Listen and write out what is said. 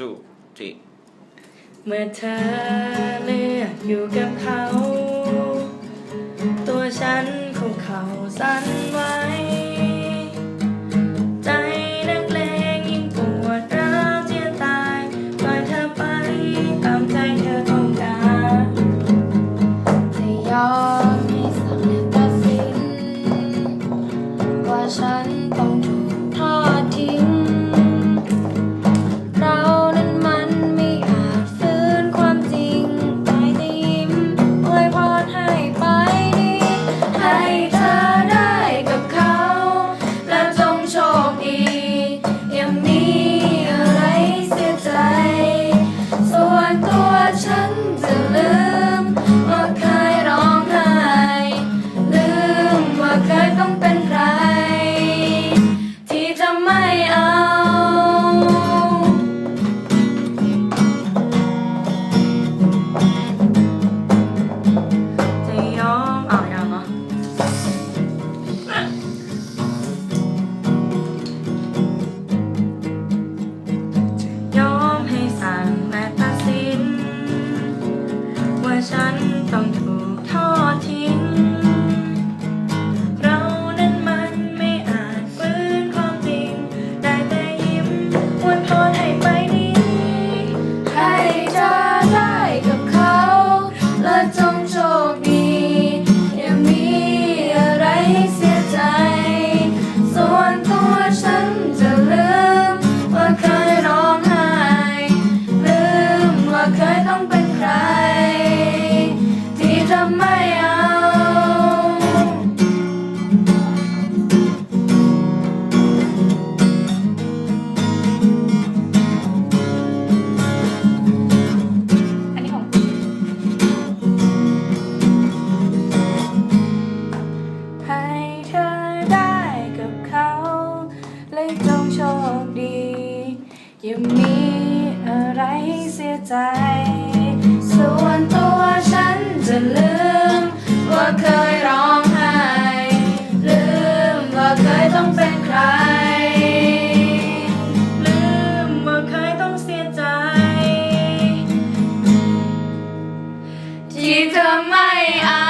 two three เมื่อเธอเลือกอยู่กับเขา ตัวฉันคงเขาสั่นไหวใจนักเลงยิ่งปวดร้าวเจียนตายปล่อยเธอไปตามใจเธอต้องการจะยอมให้สำนึกตัดสินว่าฉันต้อง down to มีอะไรเสียใจ ส่วนตัวฉันจะลืม ว่าเคยร้องไห้ ลืมว่าเคยต้องเป็นใคร ลืมว่าเคยต้องเสียใจ ที่เธอไม่อา